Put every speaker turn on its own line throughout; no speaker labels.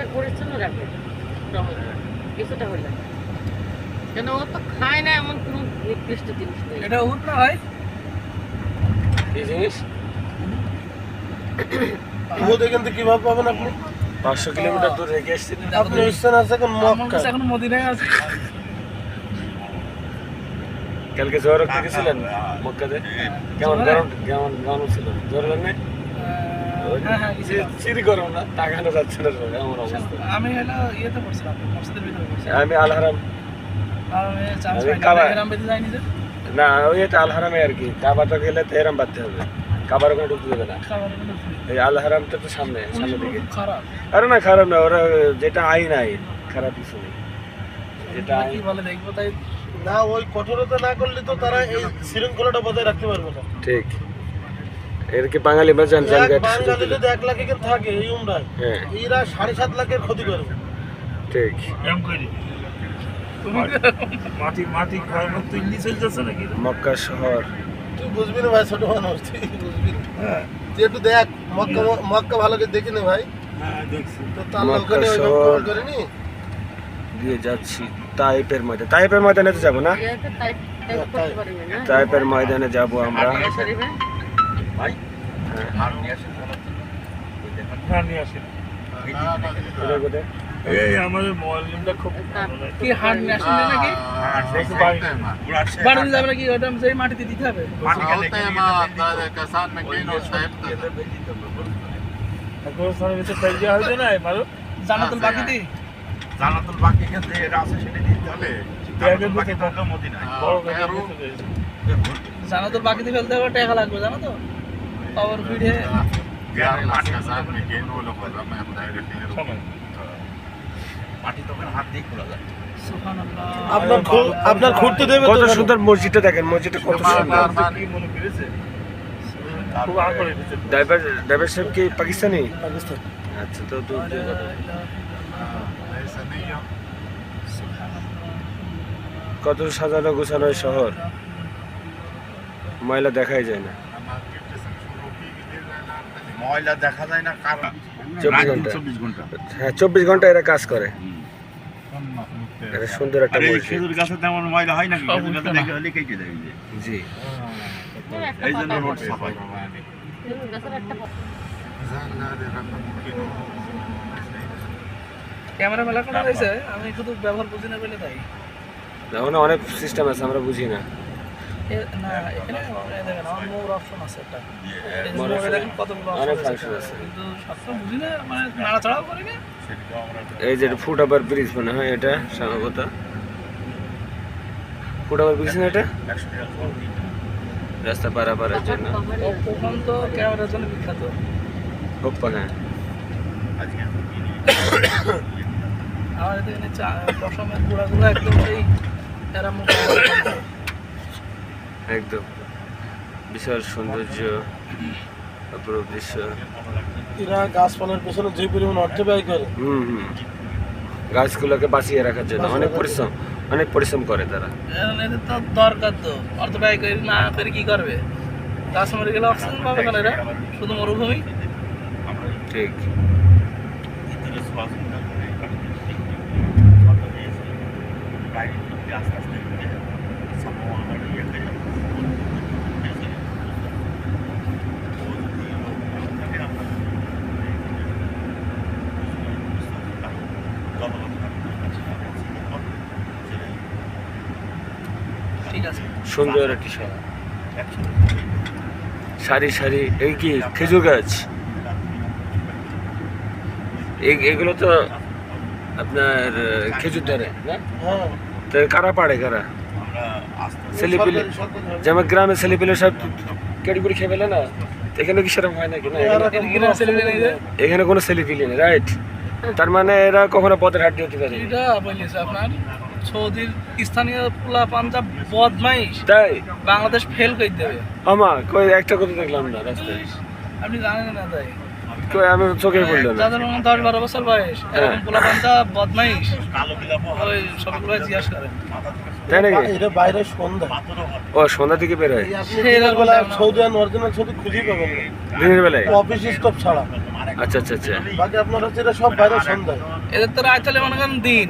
পরিষ্কার পরিচ্ছন্ন রাখে। টমেটো কিছুটা হলে। কেন ও তো খায় না এমন কোনো নির্দিষ্ট জিনিস নেই।
এটা উঠ না ভাই
এই জিনিস?
দুধ এখান থেকে কীভাবে পাবেন আপনি?
পাঁচশো কিলোমিটার দূর রেখে এসেছেন
আপনি আছে এখন মক্কা
কাছে এখন মদিনায় আছে।
কালকে জ্বর রক্ত গেছিলেন মক্কাতে? কেমন গরম কেমন গরম ছিল? জ্বর লাগে
হ্যাঁ হ্যাঁ।
চিরি গরম না তাকানো যাচ্ছে না এমন অবস্থা।
আমি হলো ইয়েতে পড়ছিলাম মসজিদের ভিতরে পড়ছিলাম।
আমি আলহারাম না ওই এটা আলহারামে আর কি। কাবাটা গেলে তেহরাম বাঁধতে হবে। কাবার ওখানে ঢুকতে দেবে না। এই আলহারামটা তো সামনে সামনে দিকে।
খারাপ।
আরে না খারাপ না ওরা যেটা আইন আইন। খারাপ কিছু নেই। যেটা আইন।
বলে দেখব তাই?
না ওই কঠোরতা না করলে তো তারা এই শৃঙ্খলাটা বজায় রাখতে পারবে না।
ঠিক। এর কি বাঙালি বা জান জান
বাঙালি যদি এক লাখ থাকে এই উমরায়
হ্যাঁ।
এরা সাড়ে সাত লাখের ক্ষতি করবে
ঠিক।
তুমি
মাটি মাটি খাওয়ার ইংলিশ হয়ে যাচ্ছে নাকি?
মক্কা শহর।
তুই বুঝবি না ভাই ছোট মানুষ তুই বুঝবি না। তুই একটু দেখ মক্কা মক্কা ভালো করে দেখি না ভাই।
হ্যাঁ দেখছি।
তো তার
মক্কা
ওখানে। কবর করেনি?
দিয়ে যাচ্ছি তাইপের ময়দান। তাইপের ময়দানে তো যাব না?
ইয়াতে টাইপ টাইপ করতে পারবে না
তাইপের ময়দানে যাব আমরা।
ইয়ে শরীফে
হ্যাঁ নিয়ে আসেন
কোথায় কোথায়?
এই আমাদের মোবাইলটা খুব
কি হাট নিয়ে আসেন নাকি?
হ্যাঁ, বাড়ি-
বাড়ি যাবে নাকি ওটা সেই মাটিতে দিতে হবে?
গোরস্থানের ভিতরে ফেল দেওয়া হয়েছে না? এবারও
জানাতুল
জানাতুল বাকি ক্ষেত্রে এটা আছে সেটা দিতে হবে।
ব্যাগের
বাকি মদিনায়
ভিতরে।
ফেলতে হবে টাকা লাগবে জানো তো? পাওয়ার ফিডে
সময়।
মাটি তখন হাত দিয়ে খোলা যায়
আপনার আপনার ঘুরতে দেবে
কত সুন্দর মসজিদটা দেখেন মসজিদটা কত সুন্দর
কি মনে করেছে
ড্রাইভার ড্রাইভার সাহেব কি পাকিস্তানি
পাকিস্তান
আচ্ছা তো দূর দিয়ে কত সাজানো গোছানো শহর ময়লা দেখাই যায় না
ময়লা দেখা যায় না কারণ
চব্বিশ
ঘণ্টা।
হ্যাঁ চব্বিশ ঘণ্টা এরা কাজ করে। সুন্দর একটা
খেজুর গাছে তেমন ময়লা হয় নাকি? খেজুর গাছে
না।
দেখে হলে কেটে দেয়
জি।
এই জন্য রোড সাফাই।
খেজুর গাছের একটা পাতা।
ক্যামেরা মেলা করা হয়েছে আমি শুধু ব্যবহার বুঝি না বলে তাই।
অনেক সিস্টেম আছে আমরা বুঝি না।
না এখানে দেখেন আমার মোর অপশন আছে একটা। এই যে
মোর
দেখেন কতগুলো অপশন আছে
আছে।
কিন্তু সবসময় বুঝি না মানে নাড়াচাড়াও করি না।
এই যে ফুট ওভার ব্রিজ মনে হয় এটা সম্ভবত ফুট ওভার ব্রিজ না এটা? রাস্তা পারাপারের জন্য।
কমের
ও কখন তো ক্যামেরার জন্য বিখ্যাত।
ওপ্পা হ্যাঁ।
আমার এখানে চা দশমের গুঁড়াগুলো একদম সেই এরা মুখ
একদম। বিশাল সৌন্দর্য অপরূপ দৃশ্য।
এরা গাছপালার পেছনে যে পরিমাণ অর্থ ব্যয় করে।
হুম হুম। গাছগুলোকে বাঁচিয়ে রাখার জন্য। অনেক পরিশ্রম অনেক পরিশ্রম করে তারা।
তো দরকার তো। অর্থ ব্যয় করে না করে কি করবে? গাছ মরে গেলে অক্সিজেন পাবে কেন এরা? শুধু মরুভূমি?
ঠিক।
আস্তে আস্তে
সুন্দর একটি শহর সারি সারি এই কি খেজুর গাছ? এগুলো তো আপনার খেজুর ধরে
হ্যাঁ।
কারা পাড়ে কারা? ছেলেপিলে যেমন গ্রামে ছেলেপিলে সব কেটে খেয়ে ফেলে না এখানে কি সেরকম হয় নাকি? না এখানে- কোনো ছেলেপিলে নেই রাইট তার মানে এরা কখনো পথের হাড্ডি হতে পারে।
এটা বলিয়েছে আপনার সৌদির স্থানীয় পোলা পাঞ্জাব বদমাইশ।
তাই?
বাংলাদেশ ফেল করে দেবে
আমা কই একটা কথা দেখলাম না রাস্তায়।
আপনি জানেন না তাই?
কই আমি চোখে পড়ল না।
যাদের মনে দশ বারো বছর বয়স পোলা পাঞ্জাব বদমাইশ।
কালো
ওই সবগুলো জিজ্ঞাসা করেন।
তাই নাকি?
এটা বাইরে সন্ধ্যা।
ও সন্ধ্যা থেকে বের হয়।
দিনের বেলা সৌদি আর অরিজিনাল ছবি খুঁজেই পাবেন
দিনের বেলায়?
অফিস স্টপ ছাড়া।
আচ্ছা আচ্ছা আচ্ছা।
বাকি আপনার হচ্ছে এটা সব বাইরে সন্ধ্যায়
এদের তো রাত চলে মনে করেন দিন।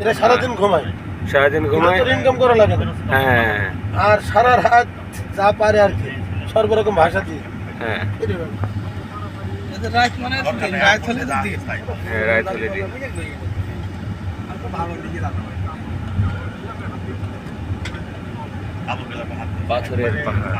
এরা সারাদিন ঘুমায়।
সারাদিন ঘুমায়?
ইনকাম করা লাগে না।
হ্যাঁ।
আর সারা রাত যা পারে আর কি। সর্বরকম ভাষা দিয়ে।
হ্যাঁ।
রাত মানে দিন। রাত হলে দিন।
হ্যাঁ রাইত হলে দিন।
আবু বেলার হাত
পাথরের পাহাড়।